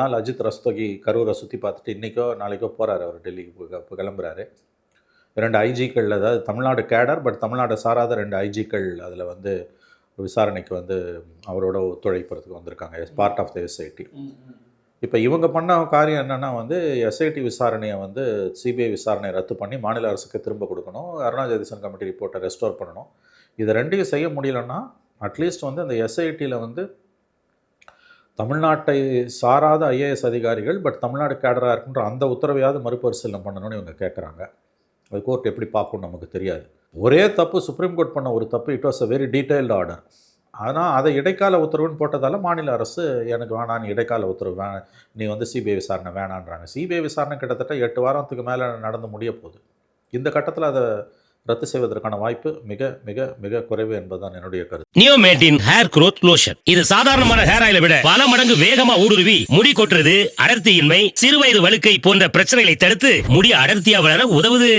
நாள் அஜித் ரஸ்தோகி கரூரை சுற்றி பார்த்துட்டு இன்றைக்கோ நாளைக்கோ போகிறாரு அவர் டெல்லிக்கு கிளம்புறாரு. ரெண்டு ஐஜிக்கள் அதாவது தமிழ்நாடு கேடர் பட் தமிழ்நாடு சாராத ரெண்டு ஐஜிக்கள் அதில் வந்து விசாரணைக்கு வந்து அவரோட ஒத்துழைப்புறதுக்கு வந்திருக்காங்க. As part of the SIT இப்போ இவங்க பண்ண காரியம் என்னென்னா வந்து எஸ்ஐடி விசாரணையை வந்து சிபிஐ விசாரணையை ரத்து பண்ணி மாநில அரசுக்கு திரும்ப கொடுக்கணும். அருணா ஜெகதீசன் கமிட்டி ரிப்போர்ட்டை ரெஸ்டோர் பண்ணணும். இது ரெண்டையும் செய்ய முடியலன்னா அட்லீஸ்ட் வந்து அந்த எஸ்ஐடியில் வந்து தமிழ்நாட்டை சாராத ஐஏஎஸ் அதிகாரிகள் பட் தமிழ்நாடு கேடராக இருக்கின்ற அந்த உத்தரவையாவது மறுபரிசீலனை பண்ணணும்னு இவங்க கேட்குறாங்க அது கோர்ட் எப்படி பார்க்கும் நமக்கு தெரியாது. ஒரே தப்பு சுப்ரீம் கோர்ட் பண்ண ஒரு தப்பு. It was a very detailed order ஆனால் அதை இடைக்கால உத்தரவுன்னு போட்டதால் மாநில அரசு எனக்கு வேணாம் நீ இடைக்கால உத்தரவு வே நீ வந்து சிபிஐ விசாரணை வேணான்றாங்க. சிபிஐ விசாரணை கிட்டத்தட்ட எட்டு வாரத்துக்கு மேலே நடந்து முடிய போகுது. இந்த கட்டத்தில் அதை ரத்து செய்வதற்கான வாய்ப்பு மிக மிக மிக குறைவு என்பதுதான் என்னுடைய கருத்து. நியோமேட்டின் ஹேர் குரோத் லோஷன். இது சாதாரணமான ஹேர் ஆயிலை விட பல மடங்கு வேகமா ஊடுருவி முடி கொட்டுறது அடர்த்தியின்மை சிறுவயது வழுக்கை போன்ற பிரச்சனைகளை தடுத்து முடி அடர்த்தியா வளர உதவுது.